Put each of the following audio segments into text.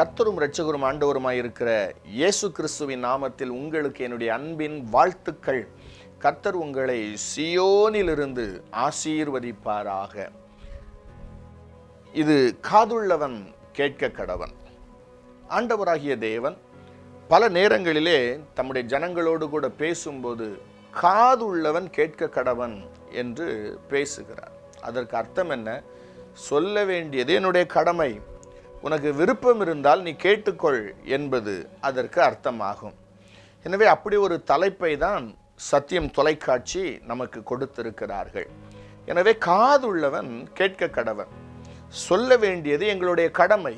கர்த்தரும் இரட்சகரும் ஆண்டவருமாய் இருக்கிற இயேசு கிறிஸ்துவின் நாமத்தில் உங்களுக்கு என்னுடைய அன்பின் வாழ்த்துக்கள். கர்த்தர் உங்களை சியோனிலிருந்து ஆசீர்வதிப்பாராக. இது காதுள்ளவன் கேட்க கடவன். ஆண்டவராகிய தேவன் பல நேரங்களிலே தம்முடைய ஜனங்களோடு கூட பேசும்போது காதுள்ளவன் கேட்க கடவன் என்று பேசுகிறார். அதற்கு அர்த்தம் என்ன? சொல்ல வேண்டியது என்னுடைய கடமை. உனக்கு விருப்பம் இருந்தால் நீ கேட்டுக்கொள் என்பது அதற்கு அர்த்தமாகும். எனவே அப்படி ஒரு தலைப்பை தான் சத்தியம் தொலைக்காட்சி நமக்கு கொடுத்திருக்கிறார்கள். எனவே காதுள்ளவன் கேட்க கடவன். சொல்ல வேண்டியது எங்களுடைய கடமை.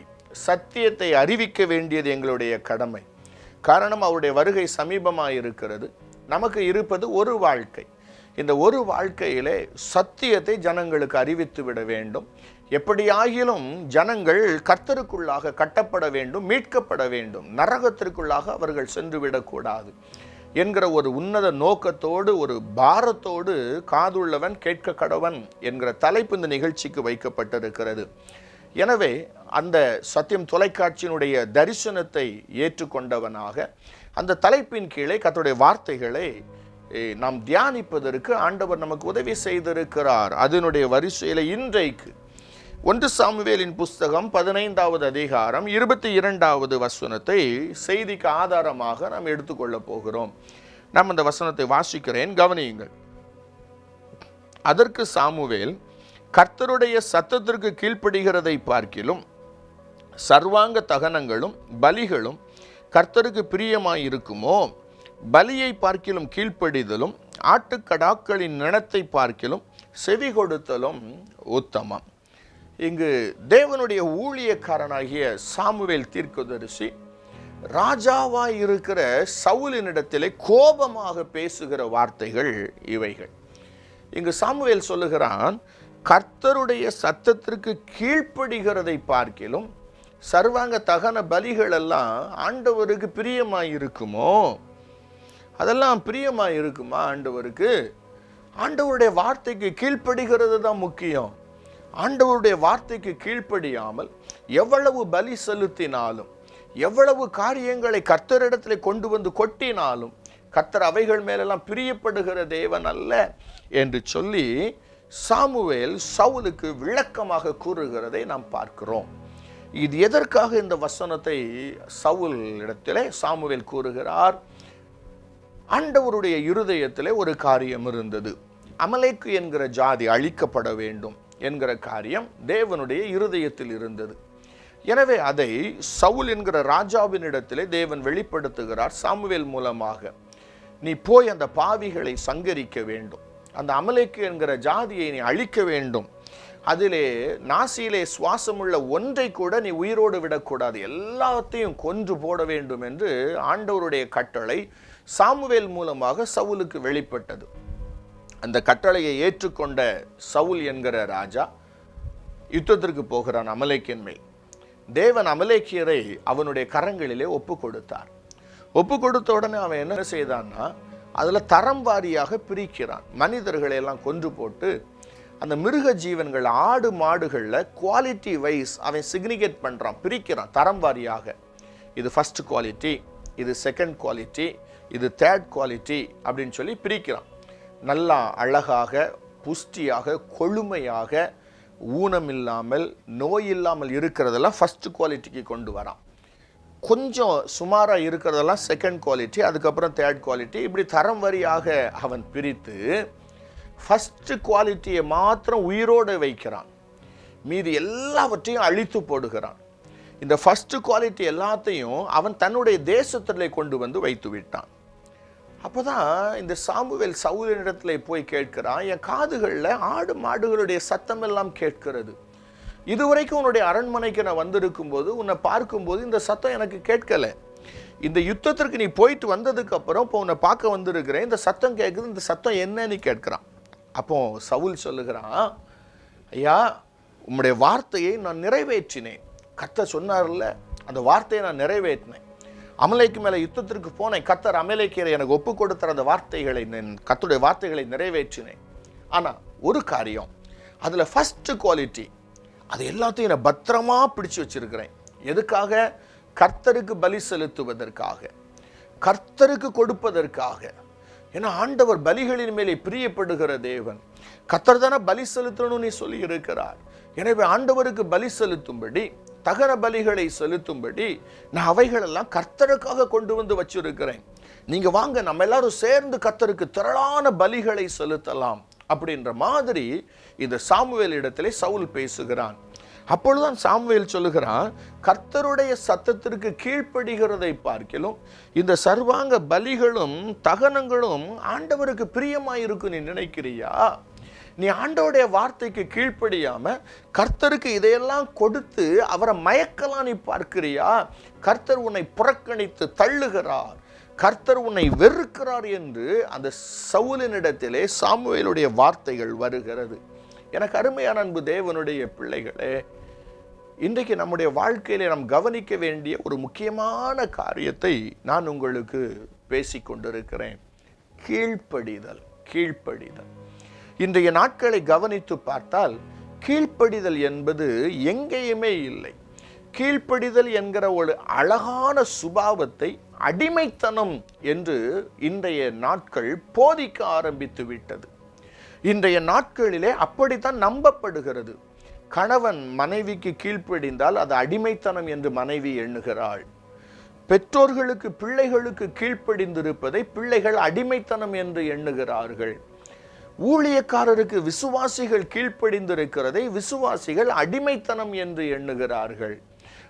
சத்தியத்தை அறிவிக்க வேண்டியது எங்களுடைய கடமை. காரணம் அவருடைய வருகை சமீபமாக இருக்கிறது நமக்கு இருப்பது ஒரு வாழ்க்கை. இந்த ஒரு வாழ்க்கையிலே சத்தியத்தை ஜனங்களுக்கு அறிவித்து விட வேண்டும். எப்படியாகிலும் ஜனங்கள் கர்த்தருக்குள்ளாக கட்டப்பட வேண்டும் மீட்கப்பட வேண்டும். நரகத்திற்குள்ளாக அவர்கள் சென்று விடக்கூடாது என்கிற ஒரு உன்னத நோக்கத்தோடு ஒரு பாரத்தோடு காதுள்ளவன் கேட்க கடவன் என்கிற தலைப்பு இந்த நிகழ்ச்சிக்கு வைக்கப்பட்டிருக்கிறது. எனவே அந்த சத்தியம் தொலைக்காட்சியினுடைய தரிசனத்தை ஏற்றுக்கொண்டவனாக அந்த தலைப்பின் கீழே கர்த்தருடைய வார்த்தைகளை நாம் தியானிப்பதற்கு ஆண்டவர் நமக்கு உதவி செய்திருக்கிறார். அதனுடைய வரிசையில் இன்றைக்கு ஒன்று சாமுவேலின் புஸ்தகம் பதினைந்தாவது அதிகாரம் இருபத்தி இரண்டாவது வசனத்தை செய்திக்கு ஆதாரமாக நாம் எடுத்துக்கொள்ளப் போகிறோம். நாம் அந்த வசனத்தை வாசிக்கிறேன் கவனியுங்கள். அதற்கு சாமுவேல் கர்த்தருடைய சத்தத்திற்கு கீழ்ப்படுகிறதை பார்க்கிலும் சர்வாங்க தகனங்களும் பலிகளும் கர்த்தருக்கு பிரியமாயிருக்குமோ? பலியை பார்க்கிலும் கீழ்ப்படிதலும் ஆட்டுக்கடாக்களின் நினத்தை பார்க்கிலும் செவி கொடுத்தலும் உத்தமம். இங்கு தேவனுடைய ஊழியக்காரனாகிய சாமுவேல் தீர்க்கதரிசி ராஜாவாய் இருக்கிற சவுலினிடத்திலே கோபமாக பேசுகிற வார்த்தைகள் இவைகள். இங்கு சாமுவேல் சொல்லுகிறான் கர்த்தருடைய சத்தத்திற்கு கீழ்ப்படுகிறதை பார்க்கிலும் சர்வாங்க தகன பலிகள் எல்லாம் ஆண்டவருக்கு பிரியமாக இருக்குமோ அதெல்லாம் பிரியமாக இருக்குமா ஆண்டவருக்கு? ஆண்டவருடைய வார்த்தைக்கு கீழ்ப்படுகிறது தான் முக்கியம். ஆண்டவருடைய வார்த்தைக்கு கீழ்ப்படியாமல் எவ்வளவு பலி செலுத்தினாலும் எவ்வளவு காரியங்களை கர்த்தரிடத்தில் கொண்டு வந்து கொட்டினாலும் கர்த்தர் அவைகள் மேலெல்லாம் பிரியப்படுகிற தேவன் அல்ல என்று சொல்லி சாமுவேல் சவுலுக்கு விளக்கமாக கூறுகிறதை நாம் பார்க்கிறோம். இது எதற்காக இந்த வசனத்தை சவுல் இடத்திலே சாமுவேல் கூறுகிறார்? ஆண்டவருடைய இருதயத்திலே ஒரு காரியம் இருந்தது. அமலேக்கு என்கிற ஜாதி அழிக்கப்பட வேண்டும். என்கிற காரியம் தேவனுடைய இருதயத்தில் இருந்தது. எனவே அதை சவுல் என்கிற ராஜாவினிடத்திலே தேவன் வெளிப்படுத்துகிறார் சாமுவேல் மூலமாக. நீ போய் அந்த பாவிகளை சங்கரிக்க வேண்டும். அந்த அமலைக்கு என்கிற ஜாதியை நீ அழிக்க வேண்டும். அதிலே நாசியிலே சுவாசமுள்ள ஒன்றை கூட நீ உயிரோடு விடக்கூடாது. எல்லாத்தையும் கொன்று போட வேண்டும் என்று ஆண்டவருடைய கட்டளை சாமுவேல் மூலமாக சவுலுக்கு வெளிப்பட்டது. அந்த கட்டளையை ஏற்றுக்கொண்ட சவுல் என்கிற ராஜா யுத்தத்திற்கு போகிறான் அமலேக்கியன் மேல். தேவன் அமலேக்கியரை அவனுடைய கரங்களிலே ஒப்பு கொடுத்தார். ஒப்பு கொடுத்த உடனே அவன் என்ன செய்தான்னா அதில் தரம் வாரியாக பிரிக்கிறான். மனிதர்களை எல்லாம் கொன்று போட்டு அந்த மிருக ஜீவன்கள் ஆடு மாடுகளில் குவாலிட்டி வைஸ் அவன் சிக்னிகேட் பண்ணுறான் பிரிக்கிறான் தரம் வாரியாக. இது ஃபஸ்ட் குவாலிட்டி இது செகண்ட் குவாலிட்டி இது தேர்ட் குவாலிட்டி அப்படின்னு சொல்லி பிரிக்கிறான். நல்லா அழகாக புஷ்டியாக கொழுமையாக ஊனம் இல்லாமல் நோய் இல்லாமல் இருக்கிறதெல்லாம் ஃபஸ்ட்டு குவாலிட்டிக்கு கொண்டு வரான். கொஞ்சம் சுமாராக இருக்கிறதெல்லாம் செகண்ட் குவாலிட்டி அதுக்கப்புறம் தேர்ட் குவாலிட்டி இப்படி தரம் வரியாக அவன் பிரித்து ஃபஸ்ட்டு குவாலிட்டியை மாத்திரம் உயிரோடு வைக்கிறான். மீதி எல்லாவற்றையும் அழித்து போடுகிறான். இந்த ஃபஸ்ட்டு குவாலிட்டி எல்லாத்தையும் அவன் தன்னுடைய தேசத்திலே கொண்டு வந்து வைத்து விட்டான். அப்போ தான் இந்த சாமுவேல் சவுலினிடத்தில் போய் கேட்கிறான் என் காதுகளில் ஆடு மாடுகளுடைய சத்தம் எல்லாம் கேட்கிறது. இதுவரைக்கும் உன்னுடைய அரண்மனைக்கு நான் வந்திருக்கும் போது உன்னை பார்க்கும்போது இந்த சத்தம் எனக்கு கேட்கலை. இந்த யுத்தத்திற்கு நீ போயிட்டு வந்ததுக்கு அப்புறம் இப்போ உன்னை பார்க்க வந்திருக்கிறேன் இந்த சத்தம் கேட்குது இந்த சத்தம் என்னன்னு கேட்குறான். அப்போ சவுல் சொல்லுகிறான் ஐயா உம்முடைய வார்த்தையை நான் நிறைவேற்றினேன். கத்த சொன்னார்ல அந்த வார்த்தையை நான் நிறைவேற்றினேன். அமலைக்கு மேலே யுத்தத்திற்கு போனேன். கத்தர் அமலைக்கிற எனக்கு ஒப்பு கொடுத்த அந்த வார்த்தைகளை நான் கத்துடைய வார்த்தைகளை நிறைவேற்றினேன். ஆனால் ஒரு காரியம். அதில் ஃபஸ்ட்டு குவாலிட்டி அது எல்லாத்தையும் நான் பத்திரமா பிடிச்சு வச்சிருக்கிறேன். எதுக்காக? கர்த்தருக்கு பலி செலுத்துவதற்காக. கர்த்தருக்கு கொடுப்பதற்காக. ஏன்னா ஆண்டவர் பலிகளின் மேலே பிரியப்படுகிற தேவன். கத்தர் தானே பலி செலுத்தணும்னு சொல்லி இருக்கிறார் எனவே ஆண்டவருக்கு பலி செலுத்தும்படி தகர பலிகளை செலுத்தும்படி நான் அவைகளெல்லாம் கர்த்தருக்காக கொண்டு வந்து வச்சிருக்கிறேன். நீங்க வாங்க நம்ம எல்லாரும் சேர்ந்து கர்த்தருக்கு திரளான பலிகளை செலுத்தலாம் அப்படின்ற மாதிரி இந்த சாமுவேல் இடத்திலே சவுல் பேசுகிறான். அப்பொழுதுதான் சாமுவேல் சொல்லுகிறான் கர்த்தருடைய சத்தத்திற்கு கீழ்ப்படுகிறதை பார்க்கிலும் இந்த சர்வாங்க பலிகளும் தகனங்களும் ஆண்டவருக்கு பிரியமாயிருக்கும் நீ நினைக்கிறியா? நீ ஆண்டோடைய வார்த்தைக்கு கீழ்ப்படியாமல் கர்த்தருக்கு இதையெல்லாம் கொடுத்து அவரை மயக்கலாம் நீ பார்க்கிறியா? கர்த்தர் உன்னை புறக்கணித்து தள்ளுகிறார். கர்த்தர் உன்னை வெறுக்கிறார் என்று அந்த சவுலினிடத்திலே சாமுவேலுடைய வார்த்தைகள் வருகிறது. எனக்கு அருமையான அன்பு தேவனுடைய பிள்ளைகளே இன்றைக்கு நம்முடைய வாழ்க்கையிலே நாம் கவனிக்க வேண்டிய ஒரு முக்கியமான காரியத்தை நான் உங்களுக்கு பேசிக்கொண்டிருக்கிறேன். கீழ்ப்படிதல் கீழ்ப்படிதல். இன்றைய நாட்களை கவனித்து பார்த்தால் கீழ்ப்படிதல் என்பது எங்கேயுமே இல்லை. கீழ்ப்படிதல் என்கிற ஒரு அழகான சுபாவத்தை அடிமைத்தனம் என்று இன்றைய நாட்கள் போதிக்க ஆரம்பித்து விட்டது. இன்றைய நாட்களிலே அப்படித்தான் நம்பப்படுகிறது. கணவன் மனைவிக்கு கீழ்ப்படிந்தால் அது அடிமைத்தனம் என்று மனைவி எண்ணுகிறாள். பெற்றோர்களுக்கு பிள்ளைகளுக்கு கீழ்ப்படிந்திருப்பதை பிள்ளைகள் அடிமைத்தனம் என்று எண்ணுகிறார்கள். ஊழியக்காரருக்கு விசுவாசிகள் கீழ்ப்படிந்திருக்கிறதை விசுவாசிகள் அடிமைத்தனம் என்று எண்ணுகிறார்கள்.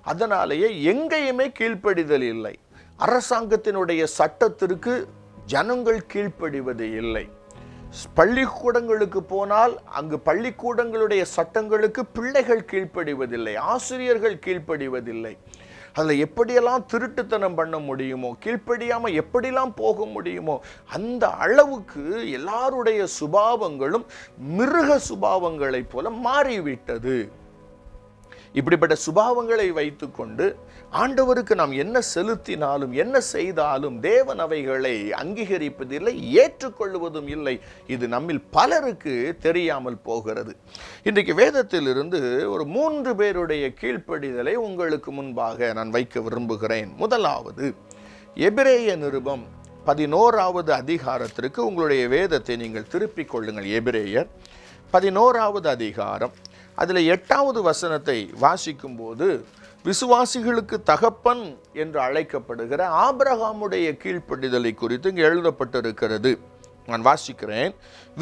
அதனாலேயே எங்கேயுமே கீழ்ப்படிதல் இல்லை. அரசாங்கத்தினுடைய சட்டத்திற்கு ஜனங்கள் கீழ்ப்படிவது இல்லை. பள்ளிக்கூடங்களுக்கு போனால் அங்கு பள்ளிக்கூடங்களுடைய சட்டங்களுக்கு பிள்ளைகள் கீழ்ப்படிவதில்லை ஆசிரியர்கள் கீழ்ப்படிவதில்லை. அதில் எப்படியெல்லாம் திருட்டுத்தனம் பண்ண முடியுமோ கீழ்ப்படியாமல் எப்படிலாம் போக முடியுமோ அந்த அளவுக்கு எல்லாருடைய சுபாவங்களும் மிருக சுபாவங்களைப் போல மாறிவிட்டது. இப்படிப்பட்ட சுபாவங்களை வைத்துக்கொண்டு ஆண்டவருக்கு நாம் என்ன செலுத்தினாலும் என்ன செய்தாலும் தேவன் அவைகளை அங்கீகரிப்பதில்லை ஏற்றுக்கொள்வதும் இல்லை. இது நம்மில் பலருக்கு தெரியாமல் போகிறது. இன்றைக்கு வேதத்திலிருந்து ஒரு மூன்று பேருடைய கீழ்ப்படிதலை உங்களுக்கு முன்பாக நான் வைக்க விரும்புகிறேன். முதலாவது எபிரேய நிருபம் பதினோராவது அதிகாரத்திற்கு உங்களுடைய வேதத்தை நீங்கள் திருப்பிக் கொள்ளுங்கள். எபிரேயர் பதினோராவது அதிகாரம். அதில் எட்டாவது வசனத்தை வாசிக்கும்போது விசுவாசிகளுக்கு தகப்பன் என்று அழைக்கப்படுகிற ஆபிரகாமுடைய கீழ்ப்படிதலை குறித்து இங்கே எழுதப்பட்டிருக்கிறது. நான் வாசிக்கிறேன்.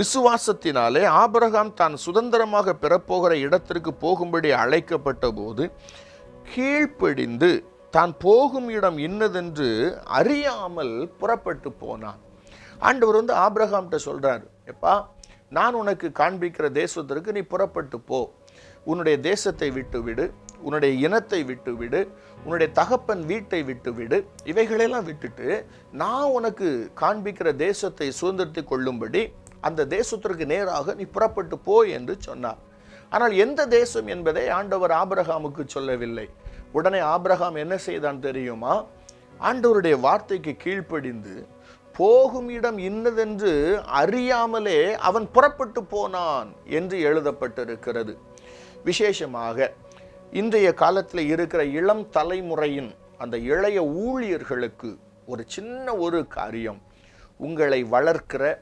விசுவாசத்தினாலே ஆபிரகாம் தான் சுதந்திரமாக பெறப்போகிற இடத்திற்கு போகும்படி அழைக்கப்பட்ட போது கீழ்ப்படிந்து தான் போகும் இடம் இன்னதென்று அறியாமல் புறப்பட்டு போனான். ஆண்டவர் வந்து ஆபிரகாம்கிட்ட சொல்கிறார் எப்பா நான் உனக்கு காண்பிக்கிற தேசத்திற்கு நீ புறப்பட்டு போ. உன்னுடைய தேசத்தை விட்டு விடு. உன்னுடைய இனத்தை விட்டு விடு உன்னுடைய தகப்பன் வீட்டை விட்டு விடு இவைகளெல்லாம் விட்டுட்டு நான் உனக்கு காண்பிக்கிற தேசத்தை சுதந்திரத்தை கொள்ளும்படி அந்த தேசத்திற்கு நேராக நீ புறப்பட்டு போ என்று சொன்னார். ஆனால் எந்த தேசம் என்பதை ஆண்டவர் ஆபிரகாமுக்கு சொல்லவில்லை. உடனே ஆபிரகாம் என்ன செய்தான் தெரியுமா? ஆண்டவருடைய வார்த்தைக்கு கீழ்ப்படிந்து போகும் இடம் இன்னதென்று அறியாமலே அவன் புறப்பட்டு போனான் என்று எழுதப்பட்டிருக்கிறது. விசேஷமாக இன்றைய காலத்தில் இருக்கிற இளம் தலைமுறையின் அந்த இளைய ஊழியர்களுக்கு ஒரு சின்ன ஒரு காரியம். உங்களை வளர்க்கிற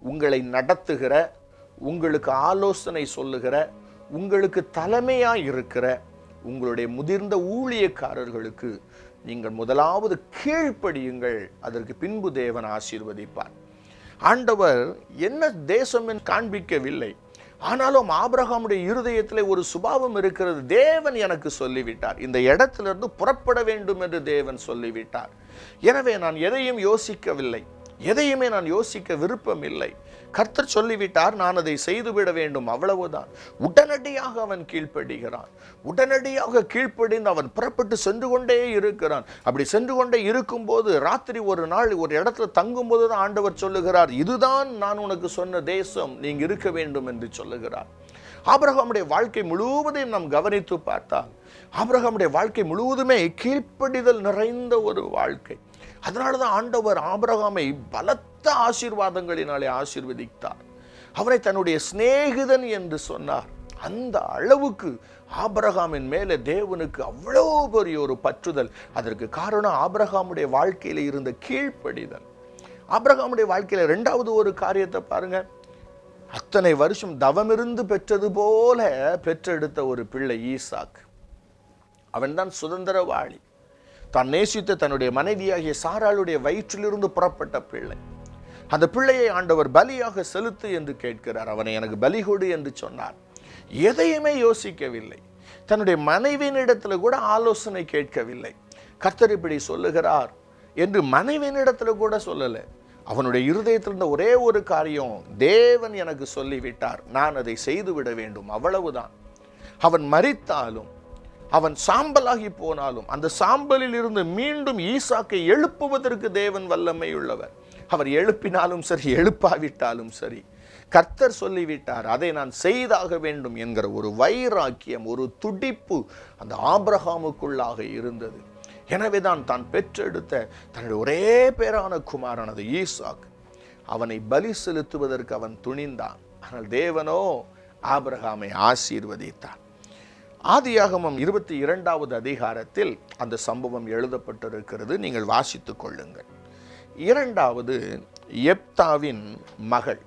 உங்களை நடத்துகிற உங்களுக்கு ஆலோசனை சொல்லுகிற உங்களுக்கு தலைமையாக இருக்கிற உங்களுடைய முதிர்ந்த ஊழியக்காரர்களுக்கு நீங்கள் முதலாவது கீழ்ப்படியுங்கள். அதற்கு பின்பு தேவன் ஆசீர்வதிப்பார். ஆண்டவர் என்ன தேசம் காண்பிக்கவில்லை. ஆனாலும் ஆபிரகாமுடைய இருதயத்தில் ஒரு சுபாவம் இருக்கிறது. தேவன் எனக்கு சொல்லிவிட்டார். இந்த இடத்திலிருந்து புறப்பட வேண்டும் என்று தேவன் சொல்லிவிட்டார். எனவே நான் எதையும் யோசிக்கவில்லை. எதையுமே நான் யோசிக்க விருப்பம் இல்லை கர்த்தர் சொல்லிவிட்டார் நான் அதை செய்துவிட வேண்டும். அவ்வளவுதான். உடனடியாக அவன் கீழ்ப்படுகிறான். உடனடியாக கீழ்ப்படிந்து அவன் புறப்பட்டு சென்று கொண்டே இருக்கிறான். அப்படி சென்று கொண்டே இருக்கும்போது ராத்திரி ஒரு நாள் ஒரு இடத்துல தங்கும்போது தான் ஆண்டவர் சொல்லுகிறார் இதுதான் நான் உனக்கு சொன்ன தேசம் நீங்கள் இருக்க வேண்டும் என்று சொல்லுகிறார். ஆபிரகாமுடைய வாழ்க்கை முழுவதையும் நாம் கவனித்து பார்த்தால் ஆபிரகாமுடைய வாழ்க்கை முழுவதுமே கீழ்ப்படிதல் நிறைந்த ஒரு வாழ்க்கை. அதனால தான் ஆண்டவர் ஆபரகாமை பலத்த ஆசீர்வாதங்களினாலே ஆசீர்வதித்தார். அவரை தன்னுடைய சிநேகிதன் என்று சொன்னார். அந்த அளவுக்கு ஆபரகாமின் மேலே தேவனுக்கு அவ்வளோ பெரிய ஒரு பற்றுதல். அதற்கு காரணம் ஆபரகாமுடைய வாழ்க்கையில் இருந்த கீழ்ப்படிதல். ஆபரகாமுடைய வாழ்க்கையில் ரெண்டாவது ஒரு காரியத்தை பாருங்கள் அத்தனை வருஷம் தவமிருந்து பெற்றது போல பெற்றெடுத்த ஒரு பிள்ளை ஈசாக். அவன்தான் சுதந்திரவாளி. தான் நேசித்த தன்னுடைய மனைவியாகிய சாராளுடைய வயிற்றிலிருந்து புறப்பட்ட பிள்ளை. அந்த பிள்ளையை ஆண்டவர் பலியாக செலுத்து என்று கேட்கிறார். அவனை எனக்கு பலி கொடு என்று சொன்னார். எதையுமே யோசிக்கவில்லை. தன்னுடைய மனைவியினிடத்தில் கூட ஆலோசனை கேட்கவில்லை. கர்த்தர் இப்படி சொல்லுகிறார் என்று மனைவியினிடத்தில் கூட சொல்லலை. அவனுடைய இருதயத்தில் இருந்த ஒரே ஒரு காரியம் தேவன் எனக்கு சொல்லிவிட்டார். நான் அதை செய்துவிட வேண்டும். அவ்வளவுதான். அவன் மறித்தாலும் அவன் சாம்பலாகி போனாலும் அந்த சாம்பலில் இருந்து மீண்டும் ஈசாக்கை எழுப்புவதற்கு தேவன் வல்லமை உள்ளவர் அவர் எழுப்பினாலும் சரி எழுப்பாவிட்டாலும் சரி கர்த்தர் சொல்லிவிட்டார் அதை நான் செய்தாக வேண்டும் என்கிற ஒரு வைராக்கியம் ஒரு துடிப்பு அந்த ஆபிரகாமுக்குள்ளாக இருந்தது. எனவே தான் பெற்றெடுத்த தன்னுடைய ஒரே பேரான குமாரனது ஈசாக். அவனை பலி செலுத்துவதற்கு அவன் துணிந்தான். ஆனால் தேவனோ ஆபிரகாமை ஆசீர்வதித்தான். ஆதியாகமம் இருபத்தி இரண்டாவது அதிகாரத்தில் அந்த சம்பவம் எழுதப்பட்டிருக்கிறது. நீங்கள் வாசித்து கொள்ளுங்கள். இரண்டாவது எப்தாவின் மகள்.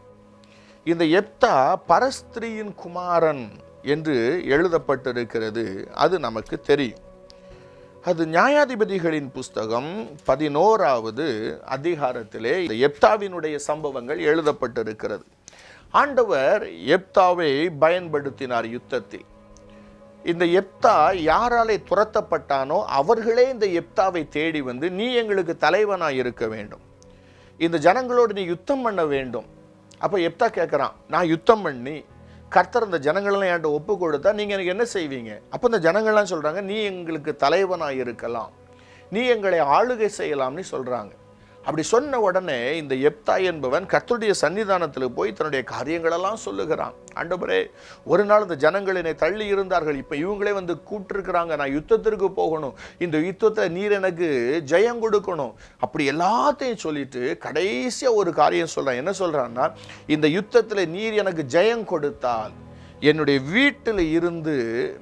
இந்த எப்தா பரஸ்திரியின் குமாரன் என்று எழுதப்பட்டிருக்கிறது. அது நமக்கு தெரியும். அது நியாயாதிபதிகளின் புஸ்தகம் பதினோராவது அதிகாரத்திலே இந்த எப்தாவினுடைய சம்பவங்கள் எழுதப்பட்டிருக்கிறது. ஆண்டவர் எப்தாவை பயன்படுத்தினார் யுத்தத்தில். இந்த எப்தா யாராலே துரத்தப்பட்டானோ அவர்களே இந்த எப்தாவை தேடி வந்து நீ எங்களுக்கு தலைவனாக இருக்க வேண்டும். இந்த ஜனங்களோடு நீ யுத்தம் பண்ண வேண்டும். அப்போ எப்தா கேட்குறான் நான் யுத்தம் பண்ணி கர்த்தர் இந்த ஜனங்களெல்லாம் என்கிட்ட ஒப்பு கொடுத்தா நீங்கள் எனக்கு என்ன செய்வீங்க? அப்போ இந்த ஜனங்கள்லாம் சொல்கிறாங்க நீ எங்களுக்கு தலைவனாக இருக்கலாம். நீ எங்களை ஆளுகை செய்யலாம்னு சொல்கிறாங்க அப்படி சொன்ன உடனே இந்த எப்தா என்பவன் கர்த்தருடைய சன்னிதானத்தில் போய் தன்னுடைய காரியங்களெல்லாம் சொல்லுகிறான். ஆண்டவரே ஒரு நாள் இந்த ஜனங்கள் என்னை தள்ளி இருந்தார்கள். இப்போ இவங்களே வந்து கூப்பிட்டுருக்குறாங்க. நான் யுத்தத்திற்கு போகணும். இந்த யுத்தத்தை நீர் எனக்கு ஜெயம் கொடுக்கணும். அப்படி எல்லாத்தையும் சொல்லிட்டு கடைசியாக ஒரு காரியம் சொல்கிறான் என்ன சொல்கிறான்னா இந்த யுத்தத்தில் நீர் எனக்கு ஜெயம் கொடுத்தால் என்னுடைய வீட்டில் இருந்து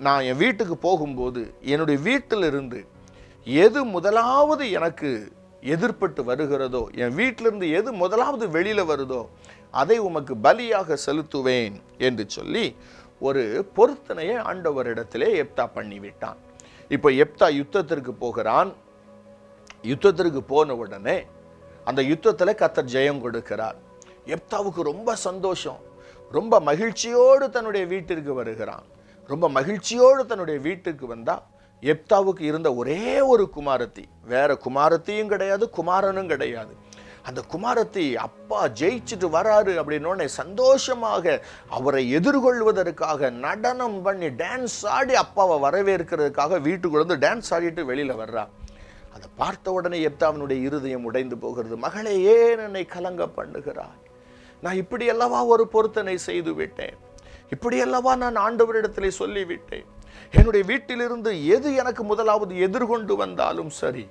நான் என் வீட்டுக்கு போகும்போது என்னுடைய வீட்டில் இருந்து எது முதலாவது எனக்கு எதிர்பட்டு வருகிறதோ என் வீட்டிலிருந்து எது முதலாவது வெளியில் வருதோ அதை உமக்கு பலியாக செலுத்துவேன் என்று சொல்லி ஒரு பொருத்தனையை ஆண்டவரிடத்திலே எப்தா பண்ணிவிட்டான். இப்போ எப்தா யுத்தத்திற்கு போகிறான். யுத்தத்திற்கு போன உடனே அந்த யுத்தத்தில் கத்தர் ஜெயம் கொடுக்கிறார். எப்தாவுக்கு ரொம்ப சந்தோஷம். ரொம்ப மகிழ்ச்சியோடு தன்னுடைய வீட்டிற்கு வருகிறான். ரொம்ப மகிழ்ச்சியோடு தன்னுடைய வீட்டுக்கு வந்தால் எப்தாவுக்கு இருந்த ஒரே ஒரு குமாரத்தி. வேற குமாரத்தியும் கிடையாது குமாரனும் கிடையாது. அந்த குமாரத்தி அப்பா ஜெயிச்சுட்டு வராரு அப்படின்னோடனே சந்தோஷமாக அவரை எதிர்கொள்வதற்காக நடனம் பண்ணி டான்ஸ் ஆடி அப்பாவை வரவேற்கிறதுக்காக வீட்டுக்குள்ள வந்து டான்ஸ் ஆடிட்டு வெளியில் வர்றா. அதை பார்த்த உடனே எப்தாவினுடைய இருதயம் உடைந்து போகிறது. மகளே ஏன் என்னை கலங்க பண்ணுகிறாய்? நான் இப்படி அல்லவா ஒரு பொருத்தனை செய்து விட்டேன்? இப்படி அல்லவா நான் ஆண்டவரிடத்திலே சொல்லிவிட்டேன்? என்னுடைய வீட்டிலிருந்து எது எனக்கு முதலாவது எதிர்கொண்டு வந்தாலும் சரி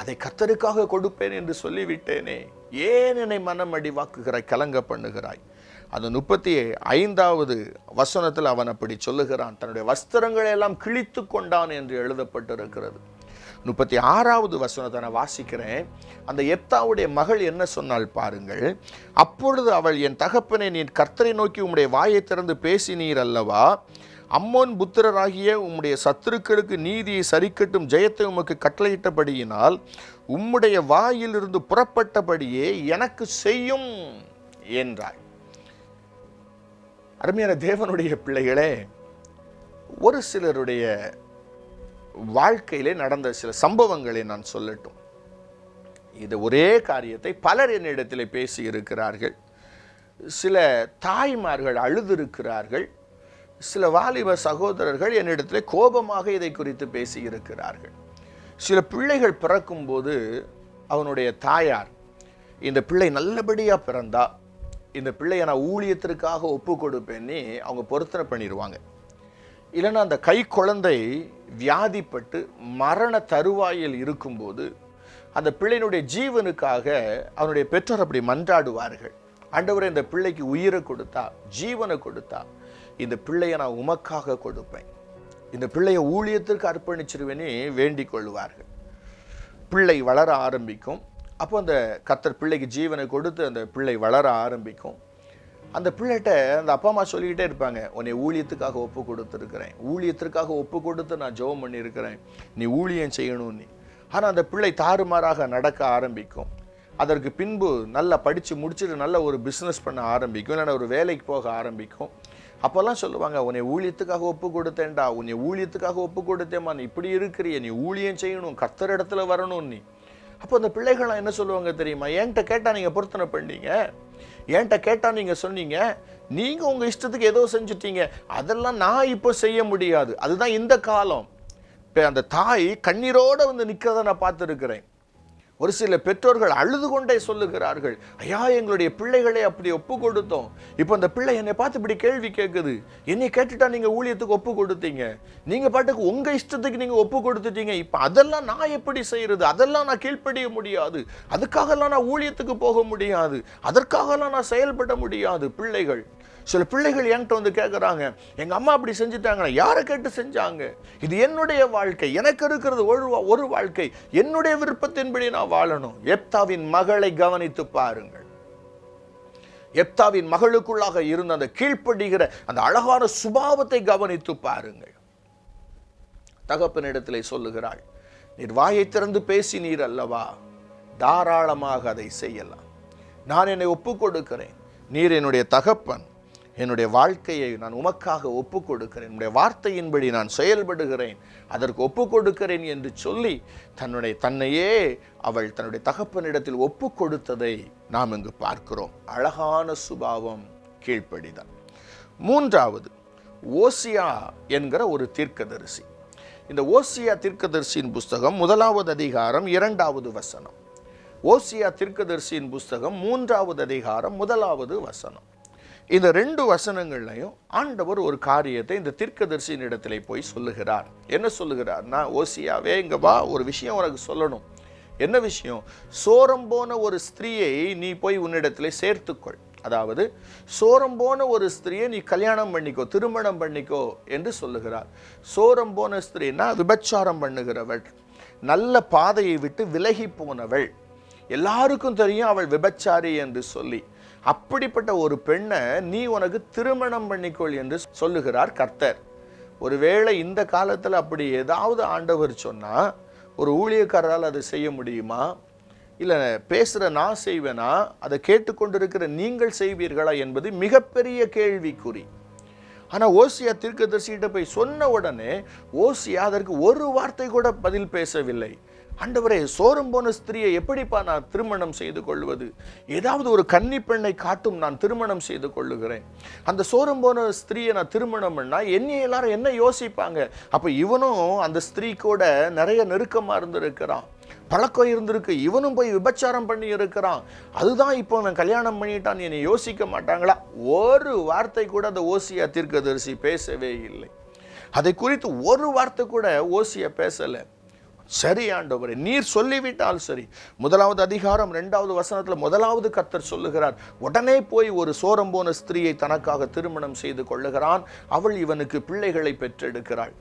அதை கத்தருக்காக கொடுப்பேன் என்று சொல்லிவிட்டேனே. ஏன் என்னை மனம் அடிவாக்குகிறாய் கலங்க பண்ணுகிறாய்? அந்த முப்பத்தி ஐந்தாவது வசனத்தில் அவன் அப்படி சொல்லுகிறான். தன்னுடைய வஸ்திரங்களை எல்லாம் கிழித்து கொண்டான் என்று எழுதப்பட்டிருக்கிறது. முப்பத்தி ஆறாவது வசனத்தை நான் வாசிக்கிறேன். அந்த எப்தாவுடைய மகள் என்ன சொன்னால் பாருங்கள் அப்பொழுது அவள் என் தகப்பனை நீ கர்த்தரை நோக்கி உம்முடைய வாயை திறந்து பேசினீர் அல்லவா? அம்மோன் புத்திரராகிய உம்முடைய சத்துருக்களுக்கு நீதியை சரிக்கட்டும் ஜெயத்தை உமக்கு கட்டளையிட்டபடியினால் உம்முடைய வாயிலிருந்து புறப்பட்டபடியே எனக்கு செய்யும் என்றாய். அருமையான தேவனுடைய பிள்ளைகளே ஒரு சிலருடைய வாழ்க்கையிலே நடந்த சில சம்பவங்களை நான் சொல்லட்டும். இது ஒரே காரியத்தை பலர் என்னிடத்தில் பேசி இருக்கிறார்கள் சில தாய்மார்கள் அழுதிருக்கிறார்கள். சில வாலிப சகோதரர்கள் என்னிடத்தில் கோபமாக இதை குறித்து பேசி இருக்கிறார்கள் சில பிள்ளைகள் பிறக்கும்போது அவனுடைய தாயார் இந்த பிள்ளை நல்லபடியாக பிறந்தா இந்த பிள்ளையை நான் ஊழியத்திற்காக ஒப்பு கொடுப்பேன்னு அவங்க பொருத்தனை பண்ணிடுவாங்க இல்லைன்னா அந்த கை குழந்தை வியாதிப்பட்டு மரண தருவாயில் இருக்கும்போது அந்த பிள்ளையினுடைய ஜீவனுக்காக அவனுடைய பெற்றோர் அப்படி மன்றாடுவார்கள். ஆண்டவரே இந்த பிள்ளைக்கு உயிரை கொடுத்தா ஜீவனை கொடுத்தா இந்த பிள்ளையை நான் உமக்காக கொடுப்பேன். இந்த பிள்ளையை ஊழியத்திற்கு அர்ப்பணிச்சிருவேனே வேண்டிக் கொள்வார்கள் பிள்ளை வளர ஆரம்பிக்கும். அப்போ அந்த கத்தர் பிள்ளைக்கு ஜீவனை கொடுத்து அந்த பிள்ளை வளர ஆரம்பிக்கும். அந்த பிள்ளைகிட்ட அந்த அப்பா அம்மா சொல்லிக்கிட்டே இருப்பாங்க உன்னை ஊழியத்துக்காக ஒப்பு கொடுத்துருக்கிறேன். ஊழியத்திற்காக ஒப்பு கொடுத்து நான் ஜெபம் பண்ணியிருக்கிறேன். நீ ஊழியம் செய்யணும் நீ. ஆனால் அந்த பிள்ளை தாறுமாறாக நடக்க ஆரம்பிக்கும். அதற்கு பின்பு நல்லா படித்து முடிச்சுட்டு நல்ல ஒரு பிஸ்னஸ் பண்ண ஆரம்பிக்கும். இல்லைன்னா ஒரு வேலைக்கு போக ஆரம்பிக்கும். அப்போல்லாம் சொல்லுவாங்க உன்னை ஊழியத்துக்காக ஒப்பு கொடுத்தேன்டா உன்னை ஊழியத்துக்காக ஒப்பு கொடுத்தேம்மா நீ இப்படி இருக்கிறிய நீ ஊழியம் செய்யணும் கர்த்தர் இடத்துல வரணும் நீ. அப்போ அந்த பிள்ளைகள்லாம் என்ன சொல்லுவாங்க தெரியுமா? என்கிட்ட கேட்டால் நீங்கள் பொருத்தனை பண்ணீங்க. என்கிட்ட கேட்டால் நீங்கள் சொன்னீங்க. நீங்கள் உங்கள் இஷ்டத்துக்கு ஏதோ செஞ்சுட்டீங்க. அதெல்லாம் நான் இப்போ செய்ய முடியாது. அதுதான் இந்த காலம். இப்போ அந்த தாய் கண்ணீரோடு வந்து நிற்கிறத நான் பார்த்துருக்குறேன். ஒரு சில பெற்றோர்கள் அழுது கொண்டே சொல்லுகிறார்கள் ஐயா எங்களுடைய பிள்ளைகளை அப்படி ஒப்பு கொடுத்தோம். இப்போ அந்த பிள்ளை என்னை பார்த்து இப்படி கேள்வி கேட்குது. என்னை கேட்டுட்டா நீங்கள் ஊழியத்துக்கு ஒப்பு கொடுத்தீங்க. நீங்கள் பாட்டுக்கு உங்கள் இஷ்டத்துக்கு நீங்கள் ஒப்பு கொடுத்துட்டீங்க. இப்போ அதெல்லாம் நான் எப்படி செய்கிறது அதெல்லாம் நான் கீழ்ப்படிய முடியாது. அதுக்காகலாம் நான் ஊழியத்துக்கு போக முடியாது. அதற்காகலாம் நான் செயல்பட முடியாது பிள்ளைகள். சில பிள்ளைகள் என்கிட்ட வந்து கேட்குறாங்க எங்கள் அம்மா அப்படி செஞ்சுட்டாங்கன்னா யாரை கேட்டு செஞ்சாங்க? இது என்னுடைய வாழ்க்கை எனக்கு இருக்கிறது ஒரு ஒரு வாழ்க்கை. என்னுடைய விருப்பத்தின்படி நான் வாழணும். எப்தாவின் மகளை கவனித்து பாருங்கள். எப்தாவின் மகளுக்குள்ளாக இருந்த அந்த கீழ்ப்படுகிற அந்த அழகான சுபாவத்தை கவனித்து பாருங்கள். தகப்பனிடத்திலே சொல்லுகிறாள் நீர் வாயை திறந்து பேசினீர் அல்லவா? தாராளமாக அதை செய்யலாம். நான் என்னை ஒப்புக் கொடுக்கிறேன் நீர் என்னுடைய தகப்பன். என்னுடைய வாழ்க்கையை நான் உமக்காக ஒப்பு கொடுக்கிறேன் என்னுடைய வார்த்தையின்படி நான் செயல்படுகிறேன். அதற்கு ஒப்பு கொடுக்கிறேன் என்று சொல்லி தன்னுடைய தன்னையே அவள் தன்னுடைய தகப்பனிடத்தில் ஒப்பு கொடுத்ததை நாம் இங்கு பார்க்கிறோம். அழகான சுபாவம் கீழ்ப்படிதான் மூன்றாவது ஓசியா என்கிற ஒரு தீர்க்கதரிசி. இந்த ஓசியா தீர்க்கதரிசியின் புஸ்தகம் முதலாவது அதிகாரம் இரண்டாவது வசனம். ஓசியா தீர்க்கதரிசியின் புஸ்தகம் மூன்றாவது அதிகாரம் முதலாவது வசனம். இந்த ரெண்டு வசனங்கள்லையும் ஆண்டவர் ஒரு காரியத்தை இந்த தீர்க்கதரிசியின் இடத்திலே போய் சொல்லுகிறார். என்ன சொல்லுகிறார்னா ஓசியாவே இங்கே வா ஒரு விஷயம் உனக்கு சொல்லணும். என்ன விஷயம்? சோரம் போன ஒரு ஸ்திரீயை நீ போய் உன்னிடத்திலே சேர்த்துக்கொள். அதாவது சோரம் போன ஒரு ஸ்திரியை நீ கல்யாணம் பண்ணிக்கோ திருமணம் பண்ணிக்கோ என்று சொல்லுகிறார். சோரம் போன ஸ்திரீனா விபச்சாரம் பண்ணுகிறவள். நல்ல பாதையை விட்டு விலகி போனவள். எல்லாருக்கும் தெரியும் அவள் விபச்சாரி என்று சொல்லி. அப்படிப்பட்ட ஒரு பெண்ணை நீ உனக்கு திருமணம் பண்ணிக்கொள் என்று சொல்லுகிறார் கர்த்தர். ஒருவேளை இந்த காலத்தில் அப்படி ஏதாவது ஆண்டவர் சொன்னால் ஒரு ஊழியக்காரரால் அதை செய்ய முடியுமா? இல்லை பேசுகிற நான் செய்வேனா? அதை கேட்டுக்கொண்டிருக்கிற நீங்கள் செய்வீர்களா என்பது மிகப்பெரிய கேள்விக்குறி. ஆனால் ஓசியா தீர்க்கதரிசிகிட்ட போய் சொன்ன உடனே ஓசியா அதற்கு ஒரு வார்த்தை கூட பதில் பேசவில்லை. ஆண்டவரே சோரம் போன ஸ்திரியை எப்படிப்பா நான் திருமணம் செய்து கொள்வது? ஏதாவது ஒரு கன்னி பெண்ணை காட்டும் நான் திருமணம் செய்து கொள்ளுகிறேன். அந்த சோரம் போன ஸ்திரியை நான் திருமணம் பண்ணால் என்னை எல்லாரும் என்ன யோசிப்பாங்க? அப்போ இவனும் அந்த ஸ்திரீ கூட நிறைய நெருக்கமாக இருந்திருக்கிறான். பழக்கம் இருந்திருக்கு. இவனும் போய் விபச்சாரம் பண்ணி இருக்கிறான். அதுதான் இப்போ அவன் கல்யாணம் பண்ணிட்டான் என்னை யோசிக்க மாட்டாங்களா? ஒரு வார்த்தை கூட அந்த ஓசியா தீர்க்கதரிசி பேசவே இல்லை. அதை குறித்து ஒரு வார்த்தை கூட ஓசியா பேசலை. சரி ஆண்டவரே நீர் சொல்லிவிட்டால் சரி. முதலாவது அதிகாரம் ரெண்டாவது வசனத்துல முதலாவது கர்த்தர் சொல்லுகிறார் உடனே போய் ஒரு சோரம் போன ஸ்திரீயை தனக்காக திருமணம் செய்து கொள்ளுகிறான். அவள் இவனுக்கு பிள்ளைகளை பெற்றெடுக்கிறாள்.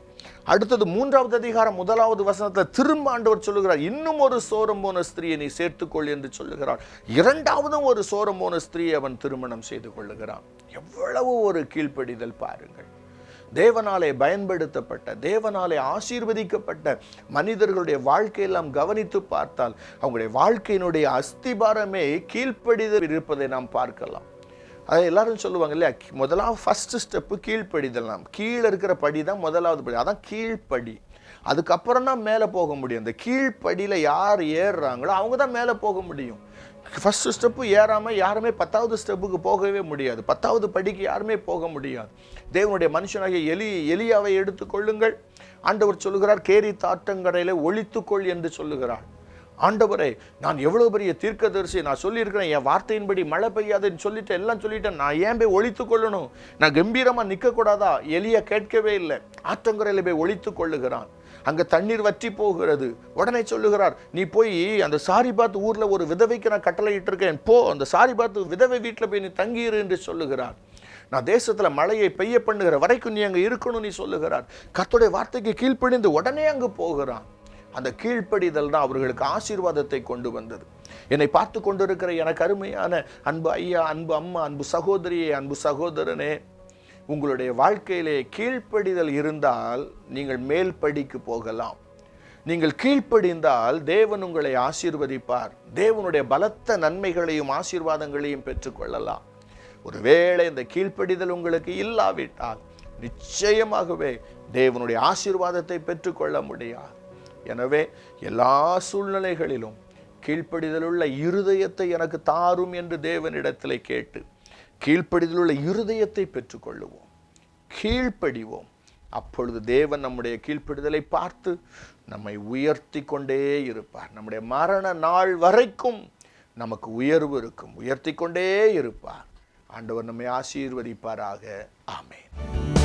அடுத்தது மூன்றாவது அதிகாரம் முதலாவது வசனத்தில் திரும்ப ஆண்டவர் சொல்லுகிறார் இன்னும் ஒரு சோரம் போன ஸ்திரியை நீ சேர்த்துக்கொள் என்று சொல்லுகிறார். இரண்டாவதும் ஒரு சோரம் போன ஸ்திரியை அவன் திருமணம் செய்து கொள்ளுகிறான். எவ்வளவு ஒரு கீழ்ப்படிதல் பாருங்கள். தேவனாலே பயன்படுத்தப்பட்ட தேவனாலே ஆசீர்வதிக்கப்பட்ட மனிதர்களுடைய வாழ்க்கையெல்லாம் கவனித்து பார்த்தால் அவங்களுடைய வாழ்க்கையினுடைய அஸ்திபாரமே கீழ்ப்படிதல் இருப்பதை நாம் பார்க்கலாம். அது எல்லாரும் சொல்லுவாங்க இல்லையா? முதலாவது ஃபஸ்ட்டு ஸ்டெப்பு கீழ்ப்படிதெல்லாம் கீழே இருக்கிற படி தான் முதலாவது படி. அதான் கீழ்ப்படி. அதுக்கப்புறம் தான் மேலே போக முடியும். அந்த கீழ்ப்படியில் யார் ஏறுறாங்களோ அவங்க தான் மேலே போக முடியும். ஃபஸ்ட்டு ஸ்டெப்பு ஏறாமல் யாருமே பத்தாவது ஸ்டெப்புக்கு போகவே முடியாது. பத்தாவது படிக்கு யாருமே போக முடியாது. தேவனுடைய மனுஷனாகிய எலி எலியாவை எடுத்துக்கொள்ளுங்கள் ஆண்டவர் சொல்லுகிறார் கேரி தாற்றங்கரையில ஒழித்துக்கொள் என்று சொல்லுகிறார். ஆண்டவரே நான் எவ்வளோ பெரிய தீர்க்கதரிசி நான் சொல்லியிருக்கிறேன் என் வார்த்தையின்படி மழை பெய்யாதுன்னு சொல்லிட்டு எல்லாம் சொல்லிட்டேன். நான் ஏன் போய் ஒழித்து கொள்ளணும்? நான் கம்பீரமாக நிற்கக்கூடாதா எலிய கேட்கவே இல்லை. ஆற்றங்கரையில் போய் ஒழித்து கொள்ளுகிறான். அங்கே தண்ணீர் வற்றி போகிறது. உடனே சொல்லுகிறார் நீ போய் அந்த சாரி பாத்து ஊரில் ஒரு விதவைக்கு நான் கட்டளை இருக்கேன் போ அந்த சாரி பாத்து விதவை வீட்டில் போய் நீ தங்கியிரு என்று சொல்லுகிறார். நான் தேசத்தில் மழையை பெய்ய பண்ணுகிற வரைக்கும் நீ அங்கே இருக்கணும் நீ சொல்லுகிறார். கத்துடைய வார்த்தைக்கு கீழ்ப்பிணிந்து உடனே அங்கு போகிறான். அந்த கீழ்ப்படிதல் தான் அவர்களுக்கு ஆசீர்வாதத்தை கொண்டு வந்தது. என்னை பார்த்து கொண்டிருக்கிற எனக்கு அருமையான அன்பு ஐயா அன்பு அம்மா அன்பு சகோதரியே அன்பு சகோதரனே உங்களுடைய வாழ்க்கையிலே கீழ்ப்படிதல் இருந்தால் நீங்கள் மேல் படிக்கு போகலாம். நீங்கள் கீழ்ப்படிந்தால் தேவன் உங்களை ஆசீர்வதிப்பார். தேவனுடைய பலத்த நன்மைகளையும் ஆசீர்வாதங்களையும் பெற்றுக்கொள்ளலாம். ஒருவேளை இந்த கீழ்ப்படிதல் உங்களுக்கு இல்லாவிட்டால் நிச்சயமாகவே தேவனுடைய ஆசீர்வாதத்தை பெற்றுக்கொள்ள முடியாது. எனவே எல்லா சூழ்நிலைகளிலும் கீழ்ப்படிதலுள்ள இருதயத்தை எனக்கு தாரும் என்று தேவனிடத்தில் கேட்டு கீழ்ப்படிதலுள்ள இருதயத்தை பெற்றுக்கொள்ளுவோம். கீழ்ப்படிவோம். அப்பொழுது தேவன் நம்முடைய கீழ்ப்படிதலை பார்த்து நம்மை உயர்த்தி கொண்டே இருப்பார். நம்முடைய மரண நாள் வரைக்கும் நமக்கு உயர்வு இருக்கும். உயர்த்தி கொண்டே இருப்பார். ஆண்டவர் நம்மை ஆசீர்வதிப்பாராக. ஆமேன்.